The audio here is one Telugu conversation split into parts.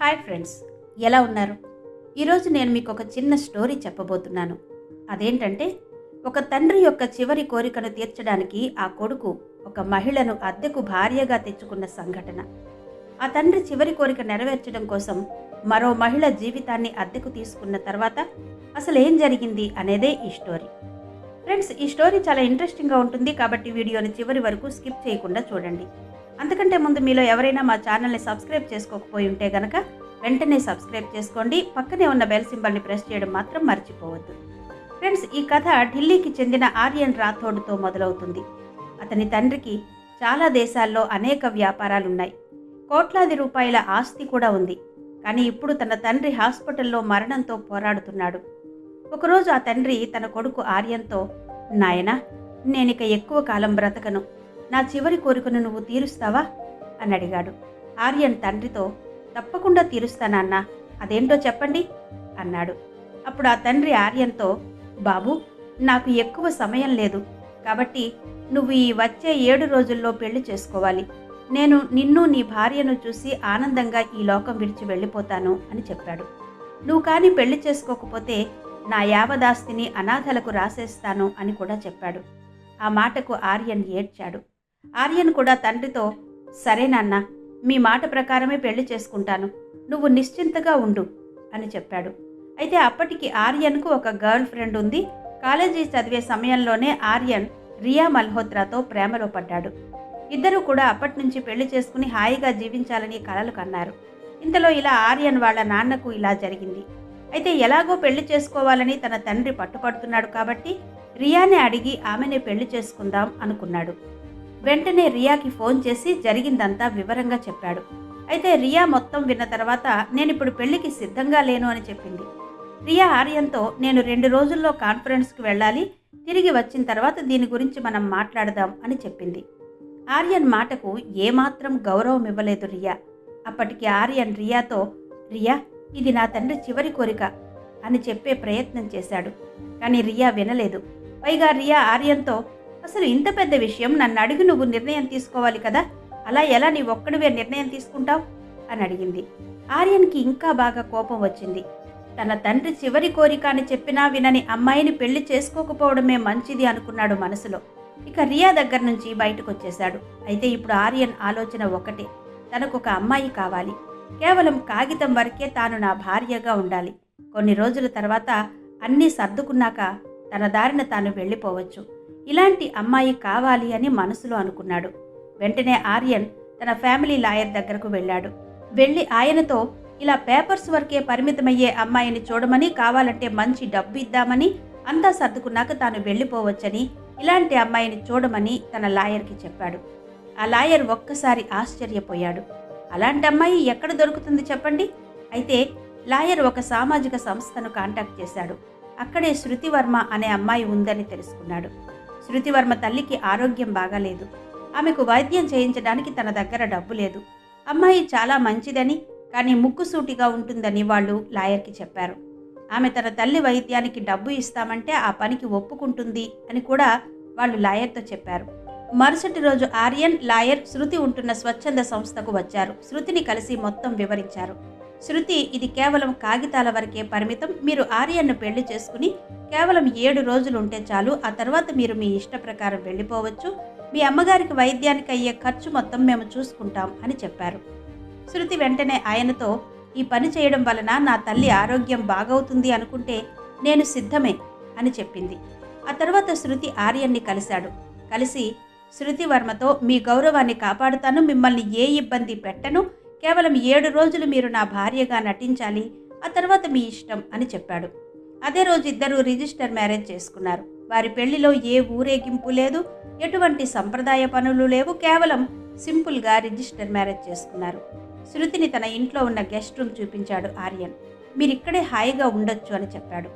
హాయ్ ఫ్రెండ్స్ ఎలా ఉన్నారు? ఈరోజు నేను మీకు ఒక చిన్న స్టోరీ చెప్పబోతున్నాను. అదేంటంటే ఒక తండ్రి యొక్క చివరి కోరికను తీర్చడానికి ఆ కొడుకు ఒక మహిళను అద్దెకు భార్యగా తెచ్చుకున్న సంఘటన. ఆ తండ్రి చివరి కోరిక నెరవేర్చడం కోసం మరో మహిళ జీవితాన్ని అద్దెకు తీసుకున్న తర్వాత అసలు ఏం జరిగింది అనేదే ఈ స్టోరీ. ఫ్రెండ్స్ ఈ స్టోరీ చాలా ఇంట్రెస్టింగ్గా ఉంటుంది కాబట్టి వీడియోని చివరి వరకు స్కిప్ చేయకుండా చూడండి. అంతకంటే ముందు మీలో ఎవరైనా మా ఛానల్ని సబ్స్క్రైబ్ చేసుకోకపోయి ఉంటే గనక వెంటనే సబ్స్క్రైబ్ చేసుకోండి. పక్కనే ఉన్న బెల్ సింబల్ని ప్రెస్ చేయడం మాత్రం మర్చిపోవద్దు. ఫ్రెండ్స్ ఈ కథ ఢిల్లీకి చెందిన ఆర్యన్ రాథోడ్తో మొదలవుతుంది. అతని తండ్రికి చాలా దేశాల్లో అనేక వ్యాపారాలున్నాయి. కోట్లాది రూపాయల ఆస్తి కూడా ఉంది. కానీ ఇప్పుడు తన తండ్రి హాస్పిటల్లో మరణంతో పోరాడుతున్నాడు. ఒకరోజు ఆ తండ్రి తన కొడుకు ఆర్యంతో నాయనా నేనిక ఎక్కువ కాలం బ్రతకను. నా చివరి కోరికను నువ్వు తీరుస్తావా? అని అడిగాడు. ఆర్యన్ తండ్రితో తప్పకుండా తీరుస్తానన్న అదేంటో చెప్పండి? అన్నాడు. అప్పుడు ఆ తండ్రి ఆర్యన్తో బాబు నాకు ఎక్కువ సమయం లేదు కాబట్టి నువ్వు ఈ వచ్చే ఏడు రోజుల్లో పెళ్ళి చేసుకోవాలి. నేను నిన్ను నీ భార్యను చూసి ఆనందంగా ఈ లోకం విడిచి వెళ్ళిపోతాను అని చెప్పాడు. నువ్వు కానీ పెళ్ళి చేసుకోకపోతే నా యావదాస్తిని అనాథలకు రాసేస్తాను అని కూడా చెప్పాడు. ఆ మాటకు ఆర్యన్ ఏడ్చాడు. ఆర్యన్ కూడా తండ్రితో సరే నాన్న మీ మాట ప్రకారమే పెళ్ళి చేసుకుంటాను. నువ్వు నిశ్చింతగా ఉండు అని చెప్పాడు. అయితే అప్పటికి ఆర్యన్కు ఒక గర్ల్ ఫ్రెండ్ ఉంది. కాలేజీ చదివే సమయంలోనే ఆర్యన్ రియా మల్హోత్రాతో ప్రేమలో పడ్డాడు. ఇద్దరూ కూడా అప్పటి నుంచి పెళ్ళి చేసుకుని హాయిగా జీవించాలని కలలు కన్నారు. ఇంతలో ఇలా ఆర్యన్ వాళ్ళ నాన్నకు ఇలా జరిగింది. అయితే ఎలాగో పెళ్ళి చేసుకోవాలని తన తండ్రి పట్టుపడుతున్నాడు కాబట్టి రియానే అడిగి ఆమెనే పెళ్ళి చేసుకుందాం అనుకున్నాడు. వెంటనే రియాకి ఫోన్ చేసి జరిగిందంతా వివరంగా చెప్పాడు. అయితే రియా మొత్తం విన్న తర్వాత నేను ఇప్పుడు పెళ్ళికి సిద్ధంగా లేను అని చెప్పింది. రియా ఆర్యంతో నేను రెండు రోజుల్లో కాన్ఫరెన్స్కి వెళ్ళాలి తిరిగి వచ్చిన తర్వాత దీని గురించి మనం మాట్లాడదాం అని చెప్పింది. ఆర్యన్ మాటకు ఏమాత్రం గౌరవం ఇవ్వలేదు రియా. అప్పటికి ఆర్యన్ రియాతో రియా ఇది నా తండ్రి చివరి కోరిక అని చెప్పే ప్రయత్నం చేశాడు. కానీ రియా వినలేదు. పైగా రియా ఆర్యన్తో అసలు ఇంత పెద్ద విషయం? నన్ను అడిగి నువ్వు నిర్ణయం తీసుకోవాలి కదా. అలా ఎలా నీ ఒక్కడివే నిర్ణయం తీసుకుంటావు? అని అడిగింది. ఆర్యన్కి ఇంకా బాగా కోపం వచ్చింది. తన తండ్రి చివరి కోరిక అని చెప్పినా వినని అమ్మాయిని పెళ్ళి చేసుకోకపోవడమే మంచిది అనుకున్నాడు మనసులో. ఇక రియా దగ్గర నుంచి బయటకు వచ్చేశాడు అయితే ఇప్పుడు ఆర్యన్ ఆలోచన ఒకటే. తనకు ఒక అమ్మాయి కావాలి. కేవలం కాగితం వరకే తాను నా భార్యగా ఉండాలి. కొన్ని రోజుల తర్వాత అన్నీ సర్దుకున్నాక తన దారిన తాను వెళ్ళిపోవచ్చు. ఇలాంటి అమ్మాయి కావాలి అని మనసులో అనుకున్నాడు. వెంటనే ఆర్యన్ తన ఫ్యామిలీ లాయర్ దగ్గరకు వెళ్ళాడు. వెళ్ళి ఆయనతో ఇలా పేపర్స్ వరకే పరిమితమయ్యే అమ్మాయిని చూడమని కావాలంటే మంచి డబ్బు ఇద్దామని అంతా సర్దుకున్నాక తాను వెళ్ళిపోవచ్చని ఇలాంటి అమ్మాయిని చూడమని తన లాయర్కి చెప్పాడు. ఆ లాయర్ ఒక్కసారి ఆశ్చర్యపోయాడు. అలాంటి అమ్మాయి ఎక్కడ దొరుకుతుంది చెప్పండి? అయితే లాయర్ ఒక సామాజిక సంస్థను కాంటాక్ట్ చేశాడు. అక్కడే శృతివర్మ అనే అమ్మాయి ఉందని తెలుసుకున్నాడు. శృతివర్మ తల్లికి ఆరోగ్యం బాగాలేదు. ఆమెకు వైద్యం చేయించడానికి తన దగ్గర డబ్బు లేదు. అమ్మాయి చాలా మంచిదని కానీ ముక్కుసూటిగా ఉంటుందని వాళ్ళు లాయర్కి చెప్పారు. ఆమె తన తల్లి వైద్యానికి డబ్బు ఇస్తామంటే ఆ పనికి ఒప్పుకుంటుంది అని కూడా వాళ్ళు లాయర్తో చెప్పారు. మరుసటి రోజు ఆర్యన్ లాయర్ శృతి ఉంటున్న స్వచ్ఛంద సంస్థకు వచ్చారు. శృతిని కలిసి మొత్తం వివరించారు. శృతి ఇది కేవలం కాగితాల వరకే పరిమితం. మీరు ఆర్యన్ను పెళ్ళి చేసుకుని కేవలం ఏడు రోజులు ఉంటే చాలు. ఆ తర్వాత మీరు మీ ఇష్ట ప్రకారం వెళ్ళిపోవచ్చు. మీ అమ్మగారికి వైద్యానికి అయ్యే ఖర్చు మొత్తం మేము చూసుకుంటాం అని చెప్పారు. శృతి వెంటనే ఆయనతో ఈ పని చేయడం వలన నా తల్లి ఆరోగ్యం బాగవుతుంది అనుకుంటే నేను సిద్ధమే అని చెప్పింది. ఆ తర్వాత శృతి ఆర్యన్ని కలిశాడు. కలిసి శృతి వర్మతో మీ గౌరవాన్ని కాపాడుతాను మిమ్మల్ని ఏ ఇబ్బంది పెట్టను. కేవలం ఏడు రోజులు మీరు నా భార్యగా నటించాలి. ఆ తర్వాత మీ ఇష్టం అని చెప్పాడు. అదే రోజు ఇద్దరు రిజిస్టర్ మ్యారేజ్ చేసుకున్నారు. వారి పెళ్ళిలో ఏ ఊరేగింపు లేదు ఎటువంటి సంప్రదాయ పనులు లేవు కేవలం సింపుల్గా రిజిస్టర్ మ్యారేజ్ చేసుకున్నారు. శృతిని తన ఇంట్లో ఉన్న గెస్ట్ రూమ్ చూపించాడు ఆర్యన్. మీరిక్కడే హాయిగా ఉండొచ్చు అని చెప్పాడు.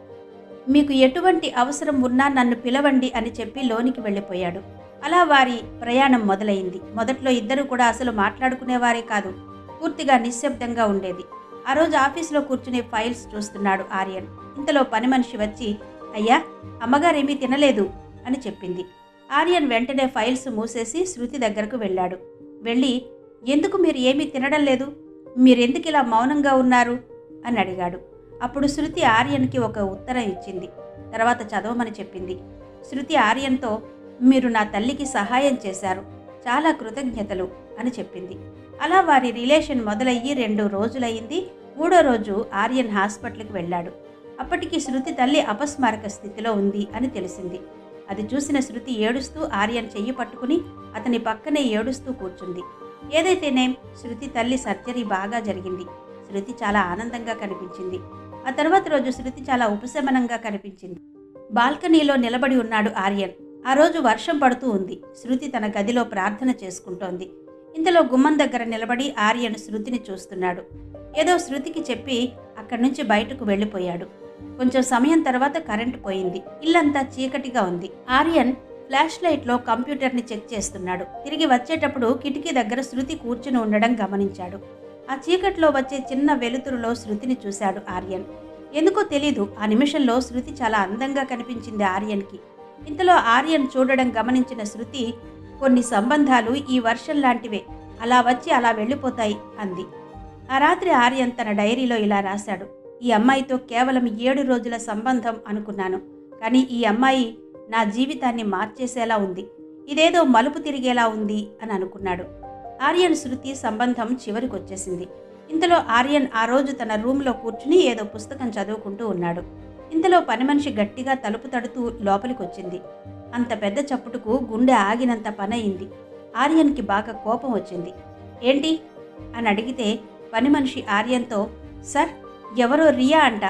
మీకు ఎటువంటి అవసరం ఉన్నా నన్ను పిలవండి అని చెప్పి లోనికి వెళ్ళిపోయాడు. అలా వారి ప్రయాణం మొదలైంది. మొదట్లో ఇద్దరు కూడా అసలు మాట్లాడుకునేవారే కాదు. పూర్తిగా నిశ్శబ్దంగా ఉండేది. ఆ రోజు ఆఫీస్లో కూర్చునే ఫైల్స్ చూస్తున్నాడు ఆర్యన్. ఇంతలో పని మనిషి వచ్చి అయ్యా అమ్మగారేమీ తినలేదు అని చెప్పింది. ఆర్యన్ వెంటనే ఫైల్స్ మూసేసి శృతి దగ్గరకు వెళ్ళాడు. వెళ్ళి ఎందుకు మీరు ఏమీ తినడం లేదు? మీరెందుకు ఇలా మౌనంగా ఉన్నారు? అని అడిగాడు. అప్పుడు శృతి ఆర్యన్కి ఒక ఉత్తరం ఇచ్చింది. తర్వాత చదవమని చెప్పింది. శృతి ఆర్యన్తో మీరు నా తల్లికి సహాయం చేశారు. చాలా కృతజ్ఞతలు అని చెప్పింది. అలా వారి రిలేషన్ మొదలయ్యి రెండు రోజులయ్యింది. మూడో రోజు ఆర్యన్ హాస్పిటల్కి వెళ్ళాడు. అప్పటికి శృతి తల్లి అపస్మారక స్థితిలో ఉంది అని తెలిసింది. అది చూసిన శృతి ఏడుస్తూ ఆర్యన్ చెయ్యి పట్టుకుని అతని పక్కనే ఏడుస్తూ కూర్చుంది. ఏదైతేనేం శృతి తల్లి సర్జరీ బాగా జరిగింది. శృతి చాలా ఆనందంగా కనిపించింది. ఆ తర్వాత రోజు శృతి చాలా ఉపశమనంగా కనిపించింది. బాల్కనీలో నిలబడి ఉన్నాడు ఆర్యన్. ఆ రోజు వర్షం పడుతూ ఉంది. శృతి తన గదిలో ప్రార్థన చేసుకుంటోంది. ఇంతలో గుమ్మం దగ్గర నిలబడి ఆర్యన్ శృతిని చూస్తున్నాడు. ఏదో శృతికి చెప్పి అక్కడి నుంచి బయటకు వెళ్ళిపోయాడు. కొంచెం సమయం తర్వాత కరెంటు పోయింది. ఇల్లంతా చీకటిగా ఉంది. ఆర్యన్ ఫ్లాష్ లైట్లో కంప్యూటర్ని చెక్ చేస్తున్నాడు. తిరిగి వచ్చేటప్పుడు కిటికీ దగ్గర శృతి కూర్చుని ఉండడం గమనించాడు. ఆ చీకట్లో వచ్చే చిన్న వెలుతురులో శృతిని చూశాడు ఆర్యన్. ఎందుకో తెలీదు ఆ నిమిషంలో శృతి చాలా అందంగా కనిపించింది ఆర్యన్కి. ఇంతలో ఆర్యన్ చూడడం గమనించిన శృతి కొన్ని సంబంధాలు ఈ వర్షం లాంటివే. అలా వచ్చి అలా వెళ్ళిపోతాయి అంది. ఆ రాత్రి ఆర్యన్ తన డైరీలో ఇలా రాశాడు. ఈ అమ్మాయితో కేవలం ఏడు రోజుల సంబంధం అనుకున్నాను. కానీ ఈ అమ్మాయి నా జీవితాన్ని మార్చేసేలా ఉంది. ఇదేదో మలుపు తిరిగేలా ఉంది అని అనుకున్నాడు. ఆర్యన్ శృతి సంబంధం చివరికి వచ్చేసింది ఇంతలో ఆర్యన్ ఆ రోజు తన రూమ్లో కూర్చుని ఏదో పుస్తకం చదువుకుంటూ ఉన్నాడు. ఇంతలో పని మనిషి గట్టిగా తలుపు తడుతూ లోపలికి వచ్చింది అంత పెద్ద చప్పుటుకు గుండె ఆగినంత పనయింది. ఆర్యన్కి బాగా కోపం వచ్చింది. ఏంటి? అని అడిగితే పని మనిషి ఆర్యన్తో సార్ ఎవరో రియా అంట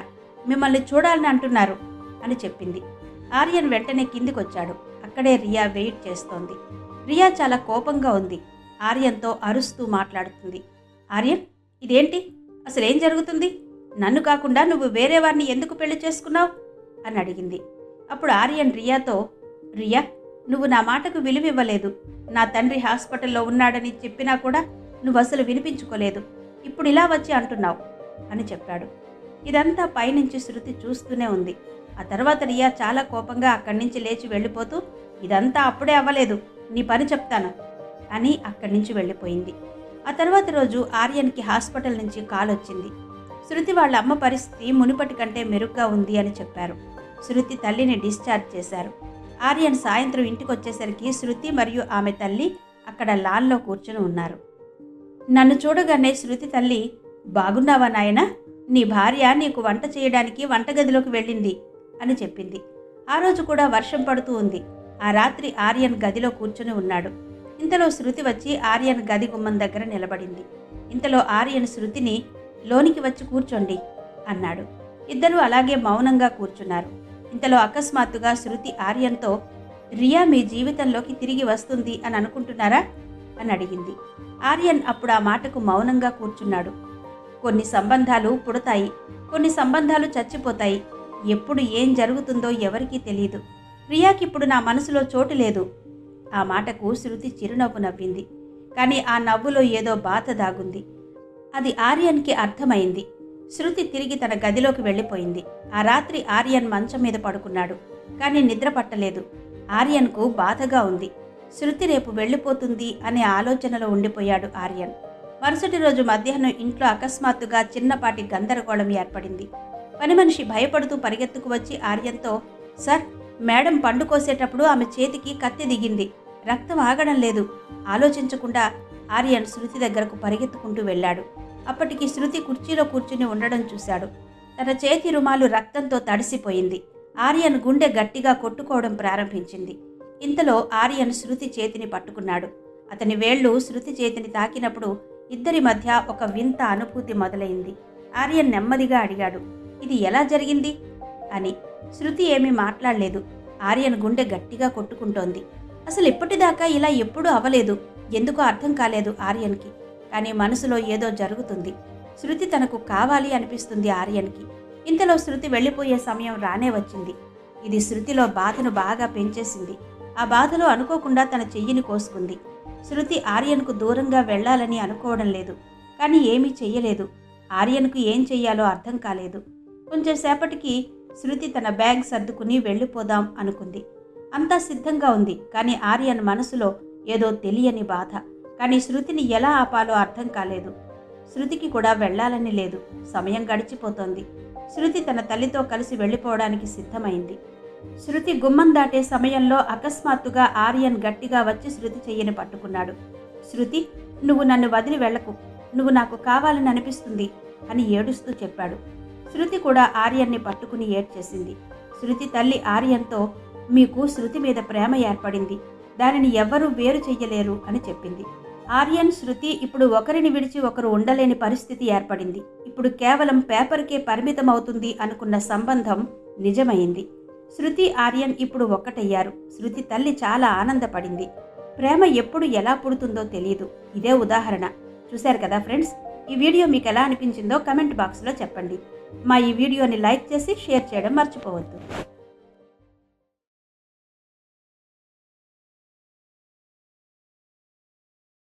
మిమ్మల్ని చూడాలని అంటున్నారు అని చెప్పింది. ఆర్యన్ వెంటనే కిందికొచ్చాడు. అక్కడే రియా వెయిట్ చేస్తోంది. రియా చాలా కోపంగా ఉంది. ఆర్యన్తో అరుస్తూ మాట్లాడుతుంది. ఆర్యన్ ఇదేంటి? అసలు ఏం జరుగుతుంది? నన్ను కాకుండా నువ్వు వేరే వారిని ఎందుకు పెళ్ళి చేసుకున్నావు? అని అడిగింది. అప్పుడు ఆర్యన్ రియాతో రియా నువ్వు నా మాటకు విలువివ్వలేదు. నా తండ్రి హాస్పిటల్లో ఉన్నాడని చెప్పినా కూడా నువ్వు అసలు వినిపించుకోలేదు. ఇప్పుడు ఇలా వచ్చి అంటున్నావు అని చెప్పాడు. ఇదంతా పైనుంచి శృతి చూస్తూనే ఉంది. ఆ తర్వాత రియా చాలా కోపంగా అక్కడి నుంచి లేచి వెళ్ళిపోతూ ఇదంతా అప్పుడే అవ్వలేదు. నీ పని చెప్తాను అని అక్కడి నుంచి వెళ్ళిపోయింది. ఆ తర్వాత రోజు ఆర్యన్కి హాస్పిటల్ నుంచి కాల్ వచ్చింది. శృతి వాళ్ళ అమ్మ పరిస్థితి మునుపటి కంటే మెరుగ్గా ఉంది అని చెప్పారు. శృతి తల్లిని డిశ్చార్జ్ చేశారు. ఆర్యన్ సాయంత్రం ఇంటికి వచ్చేసరికి శృతి మరియు ఆమె తల్లి అక్కడ లాన్లో కూర్చుని ఉన్నారు. నన్ను చూడగానే శృతి తల్లి బాగున్నావా నాయనా? నీ భార్య నీకు వంట చేయడానికి వంటగదిలోకి వెళ్ళింది అని చెప్పింది. ఆ రోజు కూడా వర్షం పడుతూ ఉంది. ఆ రాత్రి ఆర్యన్ గదిలో కూర్చుని ఉన్నాడు. ఇంతలో శృతి వచ్చి ఆర్యన్ గది గుమ్మం దగ్గర నిలబడింది. ఇంతలో ఆర్యన్ శృతిని లోనికి వచ్చి కూర్చోండి అన్నాడు. ఇద్దరూ అలాగే మౌనంగా కూర్చున్నారు. ఇంతలో అకస్మాత్తుగా శృతి ఆర్యన్తో రియా మీ జీవితంలోకి తిరిగి వస్తుంది అని అనుకుంటున్నారా? అని అడిగింది. ఆర్యన్ అప్పుడు ఆ మాటకు మౌనంగా కూర్చున్నాడు. కొన్ని సంబంధాలు పుడతాయి కొన్ని సంబంధాలు చచ్చిపోతాయి. ఎప్పుడు ఏం జరుగుతుందో ఎవరికీ తెలియదు రియాకిప్పుడు నా మనసులో చోటు లేదు. ఆ మాటకు శృతి చిరునవ్వు నవ్వింది. కానీ ఆ నవ్వులో ఏదో బాధ దాగుంది. అది ఆర్యన్కి అర్థమైంది. శృతి తిరిగి తన గదిలోకి వెళ్ళిపోయింది. ఆ రాత్రి ఆర్యన్ మంచం మీద పడుకున్నాడు. కానీ నిద్ర పట్టలేదు. ఆర్యన్కు బాధగా ఉంది. శృతి రేపు వెళ్ళిపోతుంది అనే ఆలోచనలో ఉండిపోయాడు ఆర్యన్. మరుసటి రోజు మధ్యాహ్నం ఇంట్లో అకస్మాత్తుగా చిన్నపాటి గందరగోళం ఏర్పడింది. పని మనిషి భయపడుతూ పరిగెత్తుకు వచ్చి ఆర్యన్తో సార్ మేడం పండు కోసేటప్పుడు ఆమె చేతికి కత్తి దిగింది. రక్తం ఆగడం లేదు. ఆలోచించకుండా ఆర్యన్ శృతి దగ్గరకు పరిగెత్తుకుంటూ వెళ్ళాడు. అప్పటికి శృతి కుర్చీలో కూర్చుని ఉండడం చూశాడు. తన చేతి రుమాలు రక్తంతో తడిసిపోయింది. ఆర్యన్ గుండె గట్టిగా కొట్టుకోవడం ప్రారంభించింది. ఇంతలో ఆర్యన్ శృతి చేతిని పట్టుకున్నాడు. అతని వేళ్ళు శృతి చేతిని తాకినప్పుడు ఇద్దరి మధ్య ఒక వింత అనుభూతి మొదలైంది. ఆర్యన్ నెమ్మదిగా అడిగాడు ఇది ఎలా జరిగింది? అని. శృతి ఏమీ మాట్లాడలేదు. ఆర్యన్ గుండె గట్టిగా కొట్టుకుంటోంది. అసలు ఇప్పటిదాకా ఇలా ఎప్పుడూ అవ్వలేదు ఎందుకో అర్థం కాలేదు ఆర్యన్కి. కానీ మనసులో ఏదో జరుగుతుంది. శృతి తనకు కావాలి అనిపిస్తుంది ఆర్యన్కి. ఇంతలో శృతి వెళ్ళిపోయే సమయం రానే వచ్చింది. ఇది శృతిలో బాధను బాగా పెంచేసింది. ఆ బాధలో అనుకోకుండా తన చెయ్యిని కోసుకుంది. శృతి ఆర్యన్కు దూరంగా వెళ్ళాలని అనుకోవడం లేదు. కానీ ఏమీ చెయ్యలేదు. ఆర్యన్కు ఏం చెయ్యాలో అర్థం కాలేదు. కొంచెం సేపటికి శృతి తన బ్యాగ్ సర్దుకుని వెళ్ళిపోదాం అనుకుంది. అంతా సిద్ధంగా ఉంది కానీ ఆర్యన్ మనసులో ఏదో తెలియని బాధ. కానీ శృతిని ఎలా ఆపాలో అర్థం కాలేదు. శృతికి కూడా వెళ్ళాలని లేదు. సమయం గడిచిపోతోంది. శృతి తన తల్లితో కలిసి వెళ్ళిపోవడానికి సిద్ధమైంది. శృతి గుమ్మం దాటే సమయంలో అకస్మాత్తుగా ఆర్యన్ గట్టిగా వచ్చి శృతి చెయ్యని పట్టుకున్నాడు. శృతి నువ్వు నన్ను వదిలి వెళ్ళకు. నువ్వు నాకు కావాలని అనిపిస్తుంది అని ఏడుస్తూ చెప్పాడు. శృతి కూడా ఆర్యన్ని పట్టుకుని ఏడ్చేసింది. శృతి తల్లి ఆర్యన్తో మీకు శృతి మీద ప్రేమ ఏర్పడింది. దానిని ఎవ్వరూ వేరు చెయ్యలేరు అని చెప్పింది. ఆర్యన్ శృతి ఇప్పుడు ఒకరిని విడిచి ఒకరు ఉండలేని పరిస్థితి ఏర్పడింది. ఇప్పుడు కేవలం పేపర్కే పరిమితం అవుతుంది అనుకున్న సంబంధం నిజమైంది. శృతి ఆర్యన్ ఇప్పుడు ఒక్కటయ్యారు. శృతి తల్లి చాలా ఆనందపడింది. ప్రేమ ఎప్పుడు ఎలా పుడుతుందో తెలియదు ఇదే ఉదాహరణ. చూశారు కదా ఫ్రెండ్స్? ఈ వీడియో మీకు ఎలా అనిపించిందో కమెంట్ బాక్స్లో చెప్పండి. మా ఈ వీడియోని లైక్ చేసి షేర్ చేయడం మర్చిపోవద్దు.